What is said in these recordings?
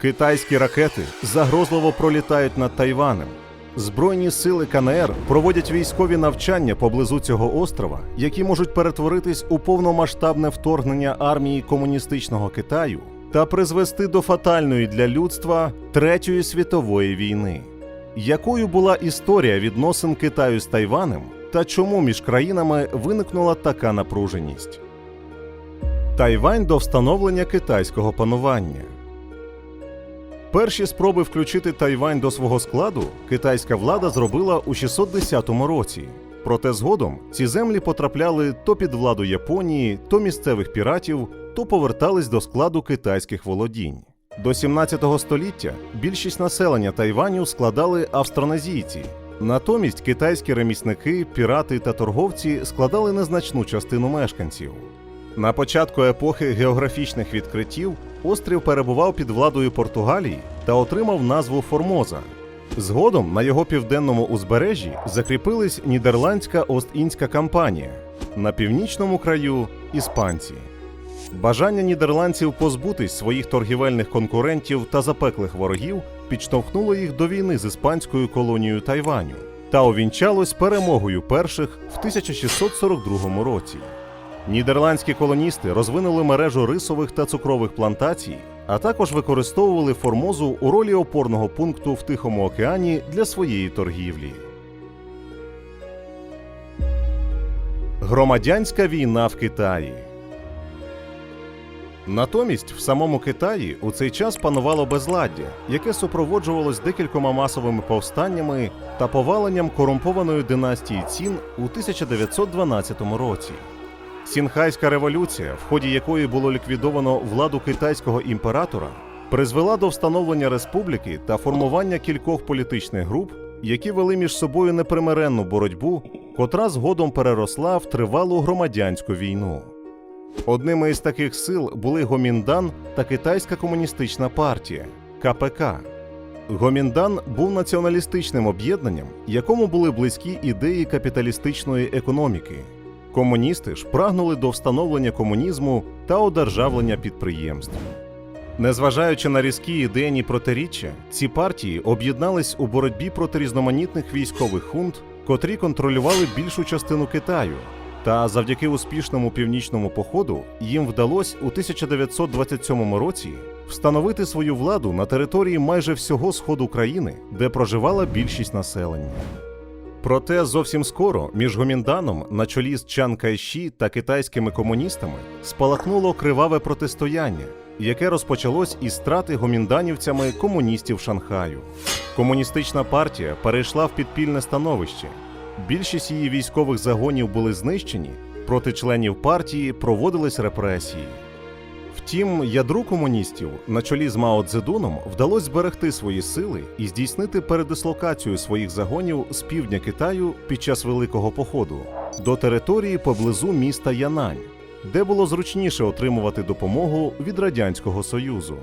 Китайські ракети загрозливо пролітають над Тайванем. Збройні сили КНР проводять військові навчання поблизу цього острова, які можуть перетворитись у повномасштабне вторгнення армії комуністичного Китаю та призвести до фатальної для людства Третьої світової війни. Якою була історія відносин Китаю з Тайванем та чому між країнами виникнула така напруженість? Тайвань до встановлення китайського панування. Перші спроби включити Тайвань до свого складу китайська влада зробила у 610 році. Проте згодом ці землі потрапляли то під владу Японії, то місцевих піратів, то повертались до складу китайських володінь. До 17 століття більшість населення Тайваню складали австронезійці. Натомість китайські ремісники, пірати та торговці складали незначну частину мешканців. На початку епохи географічних відкриттів острів перебував під владою Португалії та отримав назву Формоза. Згодом на його південному узбережжі закріпилась нідерландська Ост-Індська компанія, на північному краю іспанці. Бажання нідерландців позбутись своїх торгівельних конкурентів та запеклих ворогів підштовхнуло їх до війни з іспанською колонією Тайваню та увінчалось перемогою перших в 1642 році. Нідерландські колоністи розвинули мережу рисових та цукрових плантацій, а також використовували Формозу у ролі опорного пункту в Тихому океані для своєї торгівлі. Громадянська війна в Китаї. Натомість в самому Китаї у цей час панувало безладдя, яке супроводжувалось декількома масовими повстаннями та поваленням корумпованої династії Цін у 1912 році. Сінхайська революція, в ході якої було ліквідовано владу китайського імператора, призвела до встановлення республіки та формування кількох політичних груп, які вели між собою непримиренну боротьбу, котра згодом переросла в тривалу громадянську війну. Одними із таких сил були Гоміндан та Китайська комуністична партія КПК. Гоміндан був націоналістичним об'єднанням, якому були близькі ідеї капіталістичної економіки. Комуністи ж прагнули до встановлення комунізму та одержавлення підприємств. Незважаючи на різкі ідейні протиріччя, ці партії об'єднались у боротьбі проти різноманітних військових хунт, котрі контролювали більшу частину Китаю. Та завдяки успішному північному походу їм вдалося у 1927 році встановити свою владу на території майже всього сходу країни, де проживала більшість населення. Проте зовсім скоро між Гомінданом на чолі з Чан Кайші та китайськими комуністами спалахнуло криваве протистояння, яке розпочалось із страти гомінданівцями комуністів Шанхаю. Комуністична партія перейшла в підпільне становище. Більшість її військових загонів були знищені, проти членів партії проводились репресії. Втім, ядру комуністів на чолі з Мао Цзедуном вдалося зберегти свої сили і здійснити передислокацію своїх загонів з півдня Китаю під час Великого походу до території поблизу міста Янань, де було зручніше отримувати допомогу від Радянського Союзу.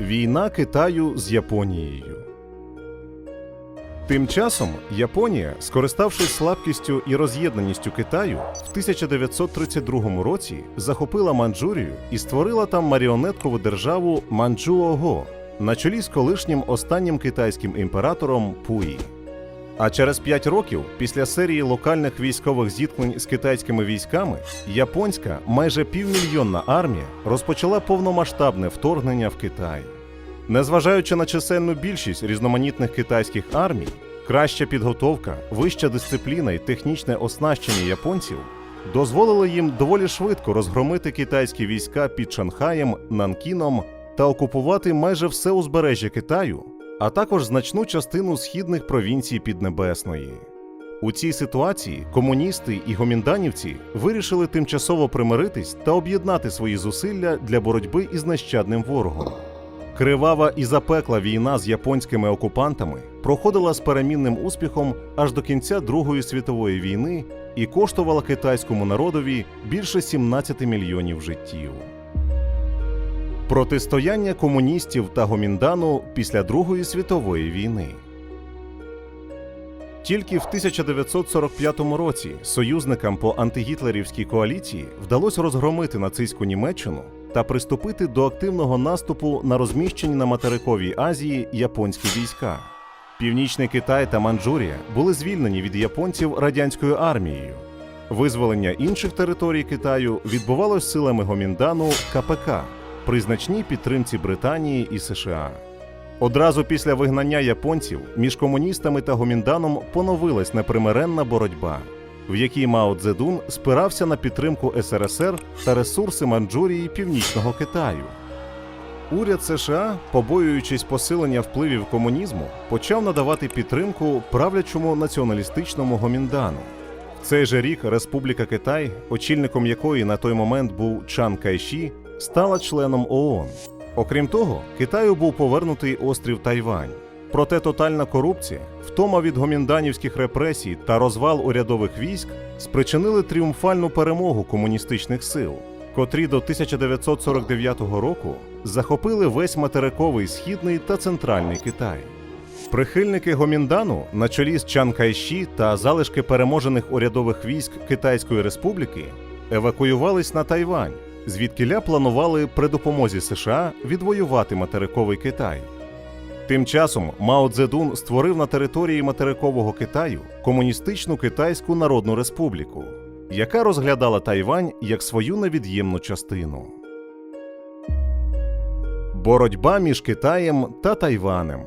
Війна Китаю з Японією. Тим часом Японія, скориставшись слабкістю і роз'єднаністю Китаю, в 1932 році захопила Манчжурію і створила там маріонеткову державу Манчжуого на чолі з колишнім останнім китайським імператором Пуї. А через п'ять років, після серії локальних військових зіткнень з китайськими військами, японська майже півмільйонна армія розпочала повномасштабне вторгнення в Китай. Незважаючи на чисельну більшість різноманітних китайських армій, краща підготовка, вища дисципліна і технічне оснащення японців дозволили їм доволі швидко розгромити китайські війська під Шанхаєм, Нанкіном та окупувати майже все узбережжя Китаю, а також значну частину східних провінцій Піднебесної. У цій ситуації комуністи і гомінданівці вирішили тимчасово примиритись та об'єднати свої зусилля для боротьби із нещадним ворогом. Кривава і запекла війна з японськими окупантами проходила з перемінним успіхом аж до кінця Другої світової війни і коштувала китайському народові більше 17 мільйонів життів. Протистояння комуністів та гоміндану після Другої світової війни. Тільки в 1945 році союзникам по антигітлерівській коаліції вдалося розгромити нацистську Німеччину та приступити до активного наступу на розміщені на материковій Азії японські війська. Північний Китай та Манчжурія були звільнені від японців радянською армією. Визволення інших територій Китаю відбувалось силами Гоміндану КПК при значній підтримці Британії і США. Одразу після вигнання японців між комуністами та Гомінданом поновилась непримиренна боротьба, в якій Мао Цзедун спирався на підтримку СРСР та ресурси Манчжурії і Північного Китаю. Уряд США, побоюючись посилення впливів комунізму, почав надавати підтримку правлячому націоналістичному Гоміндану. В цей же рік Республіка Китай, очільником якої на той момент був Чан Кайші, стала членом ООН. Окрім того, Китаю був повернутий острів Тайвань. Проте тотальна корупція, втома від гомінданівських репресій та розвал урядових військ спричинили тріумфальну перемогу комуністичних сил, котрі до 1949 року захопили весь материковий східний та центральний Китай. Прихильники Гоміндану на чолі з Чан Кайші та залишки переможених урядових військ Китайської Республіки евакуювались на Тайвань, звідкиля планували при допомозі США відвоювати материковий Китай. Тим часом Мао Цзедун створив на території материкового Китаю комуністичну Китайську Народну Республіку, яка розглядала Тайвань як свою невід'ємну частину. Боротьба між Китаєм та Тайванем.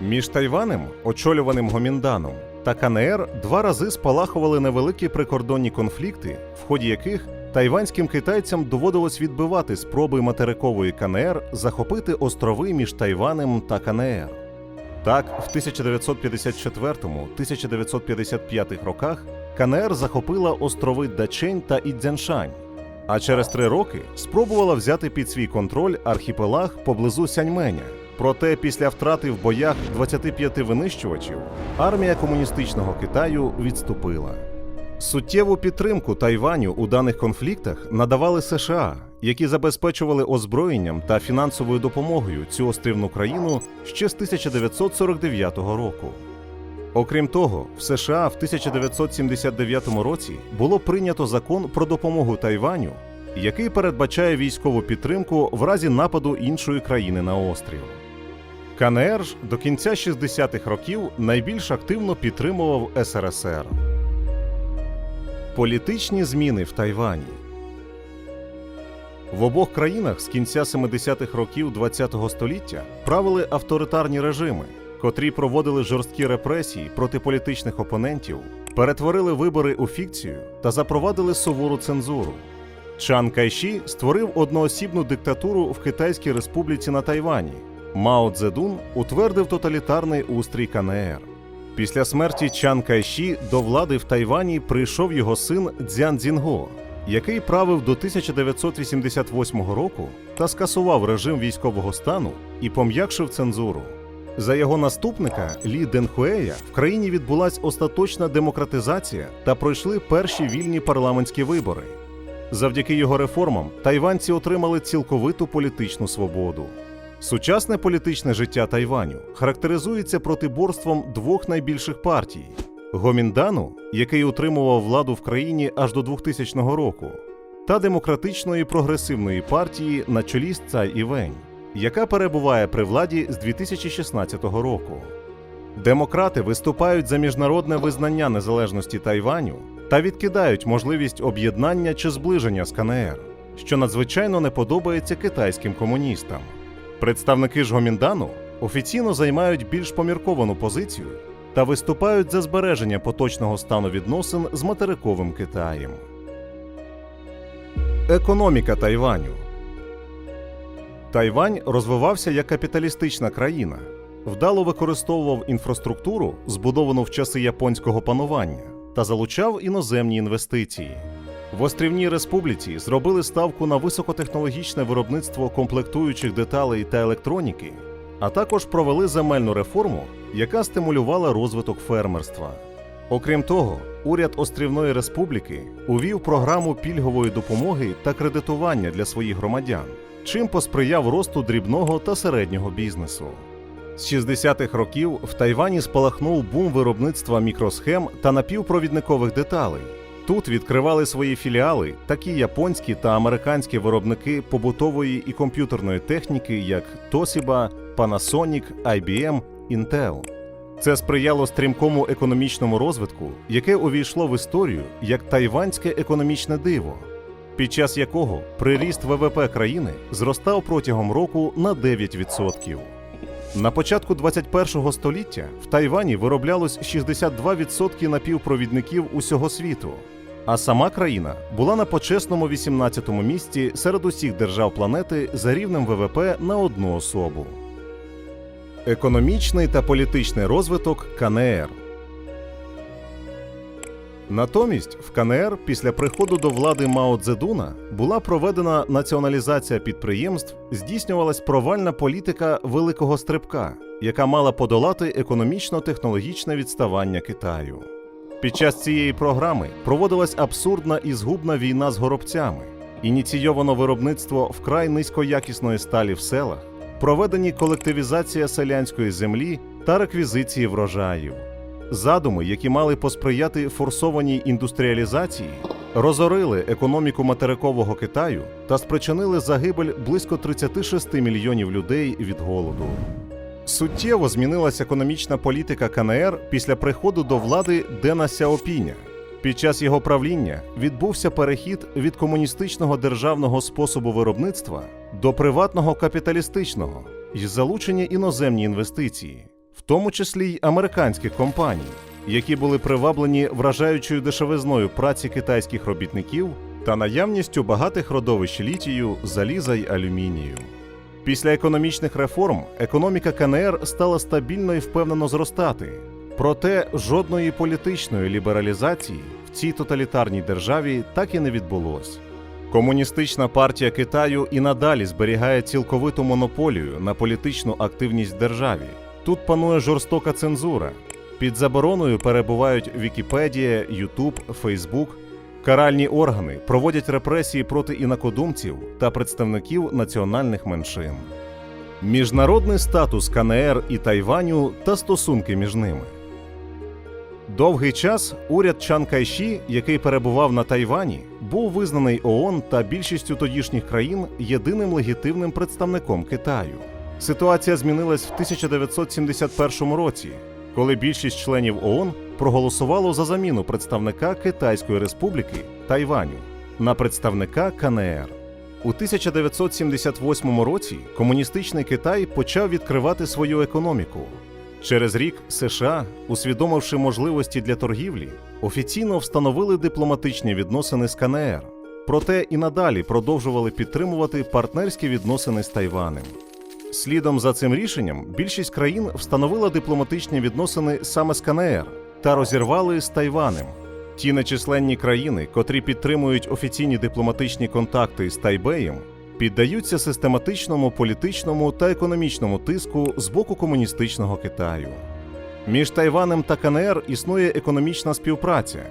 Між Тайванем, очолюваним Гомінданом, та КНР два рази спалахували невеликі прикордонні конфлікти, в ході яких тайванським китайцям доводилось відбивати спроби материкової КНР захопити острови між Тайванем та КНР. Так, в 1954-1955 роках КНР захопила острови Дачень та Ідзяншань, а через три роки спробувала взяти під свій контроль архіпелаг поблизу Сяньменя. Проте після втрати в боях 25 винищувачів армія комуністичного Китаю відступила. Суттєву підтримку Тайваню у даних конфліктах надавали США, які забезпечували озброєнням та фінансовою допомогою цю острівну країну ще з 1949 року. Окрім того, в США в 1979 році було прийнято закон про допомогу Тайваню, який передбачає військову підтримку в разі нападу іншої країни на острів. КНР ж до кінця 60-х років найбільш активно підтримував СРСР. Політичні зміни в Тайвані в обох країнах з кінця 70-х років ХХ століття правили авторитарні режими, котрі проводили жорсткі репресії проти політичних опонентів, перетворили вибори у фікцію та запровадили сувору цензуру. Чан Кайші створив одноосібну диктатуру в Китайській республіці на Тайвані. Мао Цзедун утвердив тоталітарний устрій КНР. Після смерті Чан Кайші до влади в Тайвані прийшов його син Цзян Цзінго, який правив до 1988 року та скасував режим військового стану і пом'якшив цензуру. За його наступника Лі Денхуея в країні відбулась остаточна демократизація та пройшли перші вільні парламентські вибори. Завдяки його реформам тайванці отримали цілковиту політичну свободу. Сучасне політичне життя Тайваню характеризується протиборством двох найбільших партій: Гоміндану, який утримував владу в країні аж до 2000 року, та демократичної прогресивної партії на чолі з Цай Івень, яка перебуває при владі з 2016 року. Демократи виступають за міжнародне визнання незалежності Тайваню та відкидають можливість об'єднання чи зближення з КНР, що надзвичайно не подобається китайським комуністам. Представники ж Гоміндану офіційно займають більш помірковану позицію та виступають за збереження поточного стану відносин з материковим Китаєм. Економіка Тайваню Тайвань розвивався як капіталістична країна, вдало використовував інфраструктуру, збудовану в часи японського панування, та залучав іноземні інвестиції. В острівній республіці зробили ставку на високотехнологічне виробництво комплектуючих деталей та електроніки, а також провели земельну реформу, яка стимулювала розвиток фермерства. Окрім того, уряд Острівної Республіки увів програму пільгової допомоги та кредитування для своїх громадян, чим посприяв росту дрібного та середнього бізнесу. З 60-х років в Тайвані спалахнув бум виробництва мікросхем та напівпровідникових деталей. Тут відкривали свої філіали такі японські та американські виробники побутової і комп'ютерної техніки, як Toshiba, Panasonic, IBM, Intel. Це сприяло стрімкому економічному розвитку, яке увійшло в історію як тайванське економічне диво, під час якого приріст ВВП країни зростав протягом року на 9%. На початку 21-го століття в Тайвані вироблялось 62% напівпровідників усього світу, а сама країна була на почесному 18-му місці серед усіх держав планети за рівнем ВВП на одну особу. Економічний та політичний розвиток КНР Натомість в КНР після приходу до влади Мао Цзедуна була проведена націоналізація підприємств, здійснювалась провальна політика великого стрибка, яка мала подолати економічно-технологічне відставання Китаю. Під час цієї програми проводилась абсурдна і згубна війна з горобцями, ініційовано виробництво вкрай низькоякісної сталі в селах, проведені колективізація селянської землі та реквізиції врожаїв. Задуми, які мали посприяти форсованій індустріалізації, розорили економіку материкового Китаю та спричинили загибель близько 36 мільйонів людей від голоду. Суттєво змінилася економічна політика КНР після приходу до влади Дена Сяопіня. Під час його правління відбувся перехід від комуністичного державного способу виробництва до приватного капіталістичного із залучення іноземні інвестиції, в тому числі й американських компаній, які були приваблені вражаючою дешевизною праці китайських робітників та наявністю багатих родовищ літію, заліза й алюмінію. Після економічних реформ економіка КНР стала стабільно і впевнено зростати. Проте жодної політичної лібералізації в цій тоталітарній державі так і не відбулось. Комуністична партія Китаю і надалі зберігає цілковиту монополію на політичну активність в державі. Тут панує жорстока цензура. Під забороною перебувають Вікіпедія, Ютуб, Фейсбук. Каральні органи проводять репресії проти інакодумців та представників національних меншин. Міжнародний статус КНР і Тайваню та стосунки між ними. Довгий час уряд Чан Кайші, який перебував на Тайвані, був визнаний ООН та більшістю тодішніх країн єдиним легітимним представником Китаю. Ситуація змінилась в 1971 році, коли більшість членів ООН проголосувало за заміну представника Китайської Республіки Тайваню на представника КНР. У 1978 році комуністичний Китай почав відкривати свою економіку. Через рік США, усвідомивши можливості для торгівлі, офіційно встановили дипломатичні відносини з КНР, проте і надалі продовжували підтримувати партнерські відносини з Тайванем. Слідом за цим рішенням більшість країн встановила дипломатичні відносини саме з КНР та розірвали з Тайванем. Ті нечисленні країни, котрі підтримують офіційні дипломатичні контакти з Тайбеєм, піддаються систематичному політичному та економічному тиску з боку комуністичного Китаю. Між Тайванем та КНР існує економічна співпраця,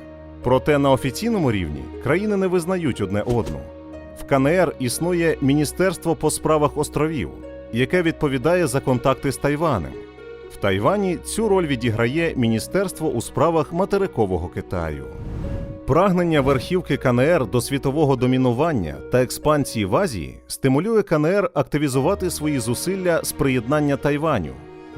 проте на офіційному рівні країни не визнають одне одну. В КНР існує Міністерство по справах островів, яке відповідає за контакти з Тайванем. В Тайвані цю роль відіграє Міністерство у справах материкового Китаю. Прагнення верхівки КНР до світового домінування та експансії в Азії стимулює КНР активізувати свої зусилля з приєднання Тайваню,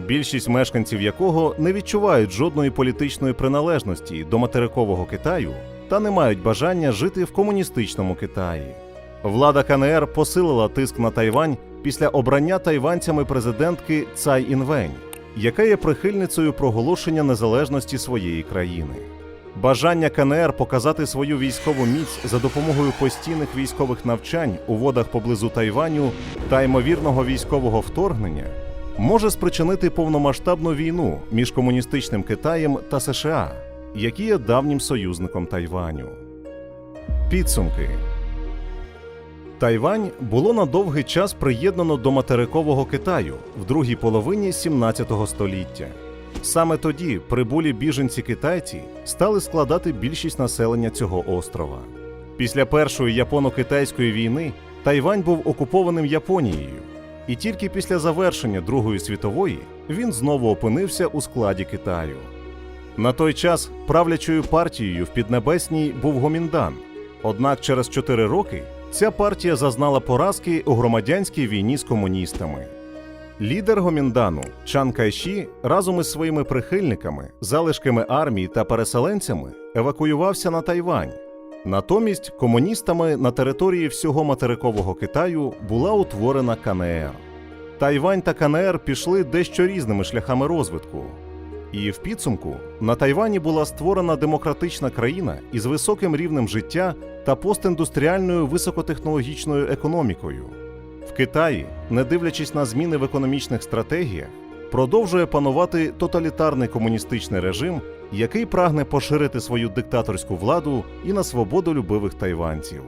більшість мешканців якого не відчувають жодної політичної приналежності до материкового Китаю та не мають бажання жити в комуністичному Китаї. Влада КНР посилила тиск на Тайвань після обрання тайванцями президентки Цай Інвень, яка є прихильницею проголошення незалежності своєї країни. Бажання КНР показати свою військову міць за допомогою постійних військових навчань у водах поблизу Тайваню та ймовірного військового вторгнення може спричинити повномасштабну війну між комуністичним Китаєм та США, які є давнім союзником Тайваню. Підсумки Тайвань було на довгий час приєднано до материкового Китаю в другій половині 17 століття. Саме тоді прибулі біженці китайці стали складати більшість населення цього острова. Після першої японо-китайської війни Тайвань був окупованим Японією, і тільки після завершення Другої світової він знову опинився у складі Китаю. На той час правлячою партією в Піднебесній був Гоміндан. Однак через чотири роки ця партія зазнала поразки у громадянській війні з комуністами. Лідер Гоміндану Чан Кайші разом із своїми прихильниками, залишками армії та переселенцями евакуювався на Тайвань. Натомість комуністами на території всього материкового Китаю була утворена КНР. Тайвань та КНР пішли дещо різними шляхами розвитку. І в підсумку на Тайвані була створена демократична країна із високим рівнем життя та постіндустріальною високотехнологічною економікою. В Китаї, не дивлячись на зміни в економічних стратегіях, продовжує панувати тоталітарний комуністичний режим, який прагне поширити свою диктаторську владу і на свободолюбивих тайванців.